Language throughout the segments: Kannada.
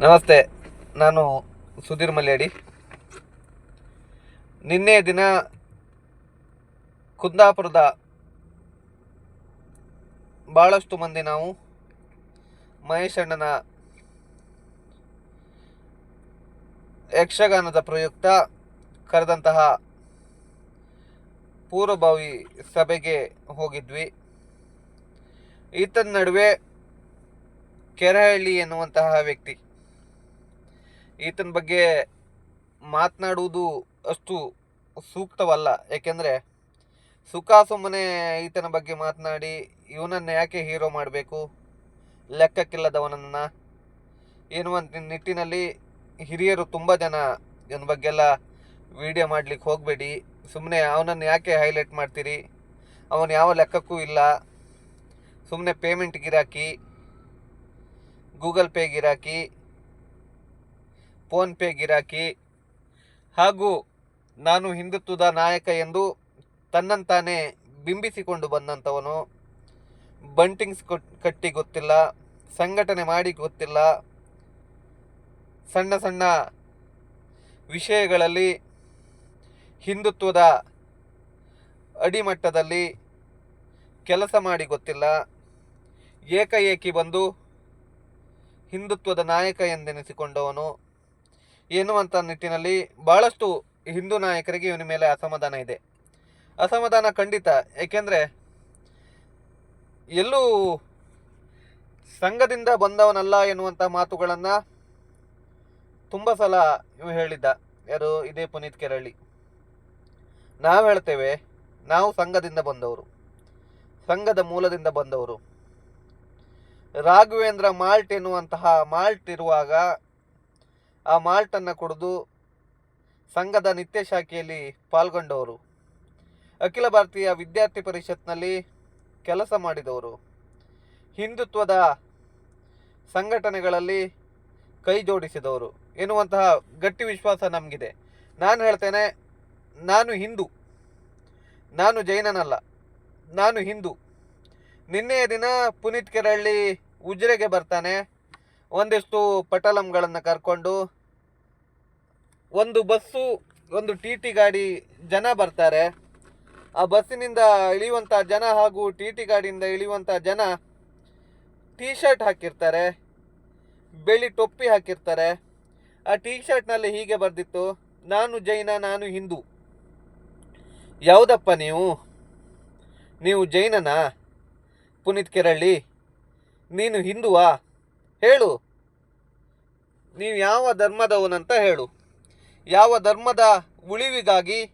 ನಮಸ್ತೆ, ನಾನು ಸುಧೀರ್ ಮಲ್ಯಾಡಿ ನಿನ್ನೆ ದಿನ ಕುಂದಾಪುರದ ಭಾಳಷ್ಟು ಮಂದಿ ನಾವು ಮಹೇಶ್ ಅಣ್ಣನ ಯಕ್ಷಗಾನದ ಪ್ರಯುಕ್ತ ಕರೆದಂತಹ ಪೂರ್ವಭಾವಿ ಸಭೆಗೆ ಹೋಗಿದ್ವಿ. ಈತನ ನಡುವೆ ಕೆರಹಳ್ಳಿ ಎನ್ನುವಂತಹ ವ್ಯಕ್ತಿ ಈತನ ಬಗ್ಗೆ ಮಾತನಾಡುವುದು ಅಷ್ಟು ಸೂಕ್ತವಲ್ಲ. ಏಕೆಂದರೆ ಸುಖ ಸುಮ್ಮನೆ ಈತನ ಬಗ್ಗೆ ಮಾತನಾಡಿ ಇವನನ್ನು ಯಾಕೆ ಹೀರೋ ಮಾಡಬೇಕು? ಲೆಕ್ಕಕ್ಕಿಲ್ಲದವನನ್ನು. ಎನ್ನುವಂಥ ನಿಟ್ಟಿನಲ್ಲಿ ಹಿರಿಯರು ತುಂಬ ಜನ ಇವನ ಬಗ್ಗೆಲ್ಲ ವಿಡಿಯೋ ಮಾಡ್ಲಿಕ್ಕೆ ಹೋಗಬೇಡಿ. ಸುಮ್ಮನೆ ಅವನನ್ನು ಯಾಕೆ ಹೈಲೈಟ್ ಮಾಡ್ತೀರಿ? ಅವನು ಯಾವ ಲೆಕ್ಕಕ್ಕೂ ಇಲ್ಲ. ಸುಮ್ಮನೆ ಪೇಮೆಂಟ್ ಗಿರಾಕಿ ಗೂಗಲ್ ಪೇ ಗಿರಾಕಿ ಫೋನ್ಪೇ ಗಿರಾಕಿ. ಹಾಗೂ ನಾನು ಹಿಂದುತ್ವದ ನಾಯಕ ಎಂದು ತನ್ನಂತಾನೇ ಬಿಂಬಿಸಿಕೊಂಡು ಬಂದಂಥವನು. ಬಂಟಿಂಗ್ಸ್ ಕೊಟ್ ಕಟ್ಟಿ ಗೊತ್ತಿಲ್ಲ, ಸಂಘಟನೆ ಮಾಡಿ ಗೊತ್ತಿಲ್ಲ. ಸಣ್ಣ ಸಣ್ಣ ವಿಷಯಗಳಲ್ಲಿ ಹಿಂದುತ್ವದ ಅಡಿಮಟ್ಟದಲ್ಲಿ ಕೆಲಸ ಮಾಡಿ ಗೊತ್ತಿಲ್ಲ. ಏಕಏಕಿ ಬಂದು ಹಿಂದುತ್ವದ ನಾಯಕ ಎಂದೆನಿಸಿಕೊಂಡವನು. ಎನ್ನುವಂಥ ನಿಟ್ಟಿನಲ್ಲಿ ಬಹಳಷ್ಟು ಹಿಂದೂ ನಾಯಕರಿಗೆ ಇವನ ಮೇಲೆ ಅಸಮಾಧಾನ ಇದೆ. ಅಸಮಾಧಾನ ಖಂಡಿತ, ಏಕೆಂದರೆ ಎಲ್ಲೂ ಸಂಘದಿಂದ ಬಂದವನಲ್ಲ ಎನ್ನುವಂಥ ಮಾತುಗಳನ್ನು ತುಂಬ ಸಲ ಇವು ಹೇಳಿದ್ದ, ಯಾರು ಇದೇ ಪುನೀತ್ ಕೆರಳ್ಳಿ. ನಾವು ಹೇಳ್ತೇವೆ, ನಾವು ಸಂಘದಿಂದ ಬಂದವರು, ಸಂಘದ ಮೂಲದಿಂದ ಬಂದವರು. ರಾಘವೇಂದ್ರ ಮಾಲ್ಟ್ ಎನ್ನುವಂತಹ ಮಾಲ್ಟ್ ಇರುವಾಗ ಆ ಮಾಲ್ಟನ್ನು ಕುಡಿದು ಸಂಘದ ನಿತ್ಯ ಶಾಖೆಯಲ್ಲಿ ಪಾಲ್ಗೊಂಡವರು. ಅಖಿಲ ಭಾರತೀಯ ವಿದ್ಯಾರ್ಥಿ ಪರಿಷತ್ನಲ್ಲಿ ಕೆಲಸ ಮಾಡಿದವರು. ಹಿಂದುತ್ವದ ಸಂಘಟನೆಗಳಲ್ಲಿ ಕೈ ಜೋಡಿಸಿದವರು. ಎನ್ನುವಂತಹ ಗಟ್ಟಿ ವಿಶ್ವಾಸ ನಮಗಿದೆ. ನಾನು ಹೇಳ್ತೇನೆ, ನಾನು ಹಿಂದೂ. ನಾನು ಜೈನನಲ್ಲ. ನಾನು ಹಿಂದೂ. ನಿನ್ನೆಯ ದಿನ ಪುನೀತ್ ಕೆರಳ್ಳಿ ಉಜ್ರೆಗೆ ಬರ್ತಾನೆ. ಒಂದಿಷ್ಟು ಪಟಲಂಗಳನ್ನು ಕರ್ಕೊಂಡು ಒಂದು ಬಸ್ಸು, ಒಂದು ಟಿ ಟಿ ಗಾಡಿ ಜನ ಬರ್ತಾರೆ. ಆ ಬಸ್ಸಿನಿಂದ ಇಳಿಯುವಂಥ ಜನ ಹಾಗೂ ಟಿ ಟಿ ಗಾಡಿಯಿಂದ ಇಳಿಯುವಂಥ ಜನ ಟೀ ಶರ್ಟ್ ಹಾಕಿರ್ತಾರೆ ಬೆಳಿ ಟೊಪ್ಪಿ ಹಾಕಿರ್ತಾರೆ. ಆ ಟೀ ಶರ್ಟ್ನಲ್ಲಿ ಹೀಗೆ ಬರೆದಿತ್ತು, ನಾನು ಜೈನ, ನಾನು ಹಿಂದೂ. ಯಾವುದಪ್ಪ ನೀವು? ನೀವು ಜೈನನಾ? ಪುನೀತ್ ಕೆರಳ್ಳಿ, ನೀನು ಹಿಂದುವಾ? ಹೇಳು. ನೀವು ಯಾವ ಧರ್ಮದವನಂತ ಹೇಳು. ಯಾವ ಧರ್ಮದ ಉಳಿವಿಗಾಗಿ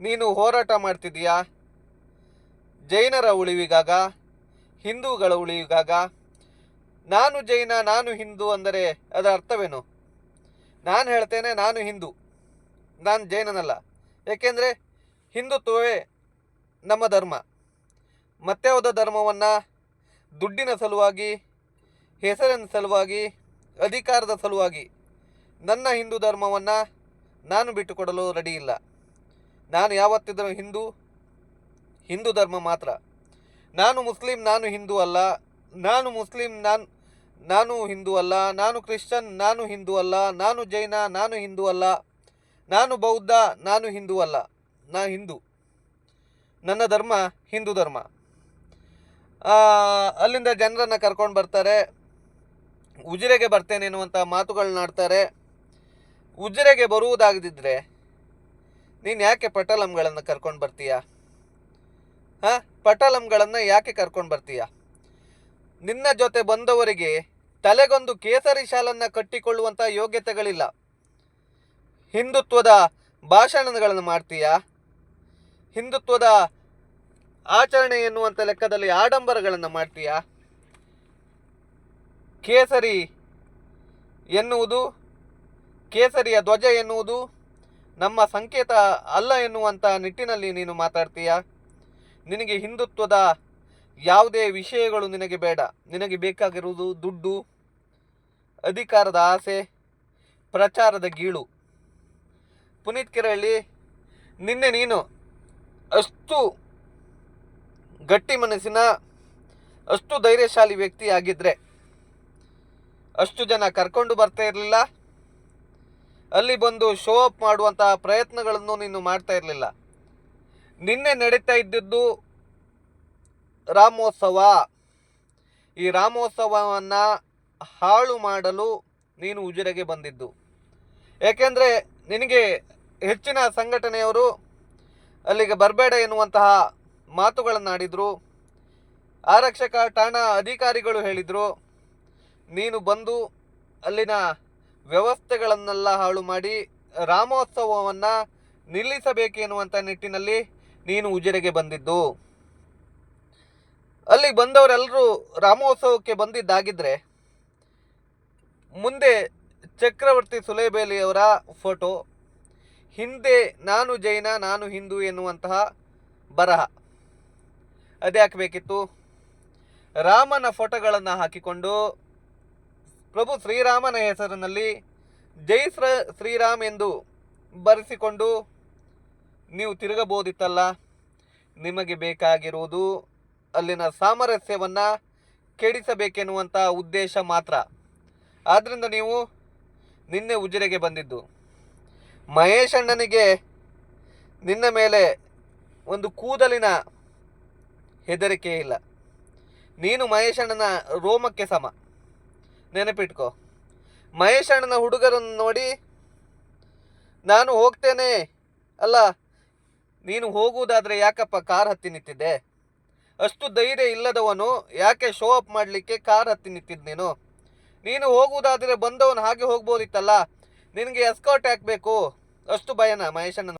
ನೀನು ಹೋರಾಟ ಮಾಡ್ತಿದ್ದೀಯಾ? ಜೈನರ ಉಳಿವಿಗಾಗ? ಹಿಂದೂಗಳ ಉಳಿವಿಗಾಗ? ನಾನು ಜೈನ, ನಾನು ಹಿಂದೂ ಅಂದರೆ ಅದರ ಅರ್ಥವೇನು? ನಾನು ಹೇಳ್ತೇನೆ, ನಾನು ಹಿಂದೂ. ನಾನು ಜೈನನಲ್ಲ. ಏಕೆಂದರೆ ಹಿಂದುತ್ವವೇ ನಮ್ಮ ಧರ್ಮ. ಮತ್ಯಾವುದೋ ಧರ್ಮವನ್ನು ದುಡ್ಡಿನ ಸಲುವಾಗಿ ಹೆಸರಿನ ಸಲುವಾಗಿ, ಅಧಿಕಾರದ ಸಲುವಾಗಿ ನನ್ನ ಹಿಂದೂ ಧರ್ಮವನ್ನು ನಾನು ಬಿಟ್ಟುಕೊಡಲು ರೆಡಿ ಇಲ್ಲ. ನಾನು ಯಾವತ್ತಿದ್ದರೂ ಹಿಂದೂ ಹಿಂದೂ ಧರ್ಮ ಮಾತ್ರ. ನಾನು ಮುಸ್ಲಿಂ, ನಾನು ಹಿಂದೂ ಅಲ್ಲ. ನಾನು ಮುಸ್ಲಿಂ, ನಾನು ನಾನು ಹಿಂದೂ ಅಲ್ಲ. ನಾನು ಕ್ರಿಶ್ಚನ್ ನಾನು ಹಿಂದೂ ಅಲ್ಲ. ನಾನು ಜೈನ, ನಾನು ಹಿಂದೂ ಅಲ್ಲ. ನಾನು ಬೌದ್ಧ, ನಾನು ಹಿಂದೂ ಅಲ್ಲ. ನಾ ಹಿಂದೂ. ನನ್ನ ಧರ್ಮ ಹಿಂದೂ ಧರ್ಮ. ಅಲ್ಲಿಂದ ಜನರನ್ನು ಕರ್ಕೊಂಡು ಬರ್ತಾರೆ. ಉಜಿರೆಗೆ ಬರ್ತೇನೆ ಎನ್ನುವಂಥ ಮಾತುಗಳನ್ನ ಆಡ್ತಾರೆ ಉಜಿರೆಗೆ ಬರುವುದಾಗದಿದ್ದರೆ ನೀನು ಯಾಕೆ ಪಟಲಂಗಳನ್ನು ಕರ್ಕೊಂಡು ಬರ್ತೀಯ? ಹಾಂ? ಪಟಲಂಗಳನ್ನು ಯಾಕೆ ಕರ್ಕೊಂಡು ಬರ್ತೀಯ? ನಿನ್ನ ಜೊತೆ ಬಂದವರಿಗೆ ತಲೆಗೊಂದು ಕೇಸರಿ ಶಾಲನ್ನು ಕಟ್ಟಿಕೊಳ್ಳುವಂಥ ಯೋಗ್ಯತೆಗಳಿಲ್ಲ. ಹಿಂದುತ್ವದ ಭಾಷಣಗಳನ್ನು ಮಾಡ್ತೀಯಾ? ಹಿಂದುತ್ವದ ಆಚರಣೆ ಎನ್ನುವಂಥ ಲೆಕ್ಕದಲ್ಲಿ ಆಡಂಬರಗಳನ್ನು ಮಾಡ್ತೀಯಾ? ಕೇಸರಿ ಎನ್ನುವುದು, ಕೇಸರಿಯ ಧ್ವಜ ಎನ್ನುವುದು ನಮ್ಮ ಸಂಕೇತ ಅಲ್ಲ ಎನ್ನುವಂಥ ನಿಟ್ಟಿನಲ್ಲಿ ನೀನು ಮಾತಾಡ್ತೀಯಾ? ನಿನಗೆ ಹಿಂದುತ್ವದ ಯಾವುದೇ ವಿಷಯಗಳು ನಿನಗೆ ಬೇಡ. ನಿನಗೆ ಬೇಕಾಗಿರುವುದು ದುಡ್ಡು, ಅಧಿಕಾರದ ಆಸೆ, ಪ್ರಚಾರದ ಗೀಳು. ಪುನೀತ್ ಕಿರಳ್ಳಿ, ನಿನ್ನೆ ನೀನು ಅಷ್ಟು ಗಟ್ಟಿ ಮನಸ್ಸಿನ ಅಷ್ಟು ಧೈರ್ಯಶಾಲಿ ವ್ಯಕ್ತಿ ಆಗಿದ್ದರೆ ಅಷ್ಟು ಜನ ಕರ್ಕೊಂಡು ಬರ್ತಾ ಇರಲಿಲ್ಲ. ಅಲ್ಲಿ ಬಂದು ಶೋ ಅಪ್ ಮಾಡುವಂತಹ ಪ್ರಯತ್ನಗಳನ್ನು ನೀನು ಮಾಡ್ತಾ ಇರಲಿಲ್ಲ. ನಿನ್ನೆ ನಡೀತಾ ಇದ್ದದ್ದು ರಾಮೋತ್ಸವ. ಈ ರಾಮೋತ್ಸವವನ್ನು ಹಾಳು ಮಾಡಲು ನೀನು ಉಜಿರೆಗೆ ಬಂದಿದ್ದು. ಏಕೆಂದರೆ ನಿನಗೆ ಹೆಚ್ಚಿನ ಸಂಘಟನೆಯವರು ಅಲ್ಲಿಗೆ ಬರಬೇಡ ಎನ್ನುವಂತಹ ಮಾತುಗಳನ್ನಾಡಿದರು. ಆರಕ್ಷಕ ಠಾಣಾ ಅಧಿಕಾರಿಗಳು ಹೇಳಿದರು. ನೀನು ಬಂದು ಅಲ್ಲಿನ ವ್ಯವಸ್ಥೆಗಳನ್ನೆಲ್ಲ ಹಾಳು ಮಾಡಿ ರಾಮೋತ್ಸವವನ್ನು ನಿಲ್ಲಿಸಬೇಕು ಎನ್ನುವಂಥ ನಿಟ್ಟಿನಲ್ಲಿ ನೀನು ಉಜಿರೆಗೆ ಬಂದಿದ್ದು. ಅಲ್ಲಿ ಬಂದವರೆಲ್ಲರೂ ರಾಮೋತ್ಸವಕ್ಕೆ ಬಂದಿದ್ದಾಗಿದ್ದರೆ ಮುಂದೆ ಚಕ್ರವರ್ತಿ ಸುಲೇಬೇಲಿಯವರ ಫೋಟೋ, ಹಿಂದೆ ನಾನು ಜೈನ, ನಾನು ಹಿಂದೂ ಎನ್ನುವಂತಹ ಬರಹ. ಅದೇ ಹಾಕಬೇಕಿತ್ತು ರಾಮನ ಫೋಟೋಗಳನ್ನು ಹಾಕಿಕೊಂಡು ಪ್ರಭು ಶ್ರೀರಾಮನ ಹೆಸರಿನಲ್ಲಿ ಜೈ ಶ್ರ ಶ್ರೀರಾಮ್ ಎಂದು ಬರೆಸಿಕೊಂಡು ನೀವು ತಿರುಗಬಹುದಿತ್ತಲ್ಲ ನಿಮಗೆ ಬೇಕಾಗಿರುವುದು ಅಲ್ಲಿನ ಸಾಮರಸ್ಯವನ್ನು ಕೆಡಿಸಬೇಕೆನ್ನುವಂಥ ಉದ್ದೇಶ ಮಾತ್ರ. ಆದ್ದರಿಂದ ನೀವು ನಿನ್ನೆ ಉಜಿರೆಗೆ ಬಂದಿದ್ದು. ಮಹೇಶಣ್ಣನಿಗೆ ನಿನ್ನ ಮೇಲೆ ಒಂದು ಕೂದಲಿನ ಹೆದರಿಕೆ ಇಲ್ಲ. ನೀನು ಮಹೇಶಣ್ಣನ ರೋಮಕ್ಕೆ ಸಮ. ನೆನಪಿಟ್ಕೋ. ಮಹೇಶ್ ಅಣ್ಣನ ಹುಡುಗರನ್ನು ನೋಡಿ, ನಾನು ಹೋಗ್ತೇನೆ. ಅಲ್ಲ, ನೀನು ಹೋಗುವುದಾದರೆ ಯಾಕಪ್ಪ ಕಾರ್ ಹತ್ತಿ ನಿಂತಿದ್ದೆ? ಅಷ್ಟು ಧೈರ್ಯ ಇಲ್ಲದವನು, ಯಾಕೆ ಶೋ ಅಪ್ ಮಾಡಲಿಕ್ಕೆ ಕಾರ್ ಹತ್ತಿ ನಿಂತಿದ್ದು ನೀನು? ನೀನು ಹೋಗುವುದಾದರೆ ಬಂದವನು ಹಾಗೆ ಹೋಗ್ಬೋದಿತ್ತಲ್ಲ, ನಿನಗೆ ಎಸ್ಕಾಟ್ ಹಾಕಬೇಕು ಅಷ್ಟು ಭಯನ ಮಹೇಶಣ್ಣನ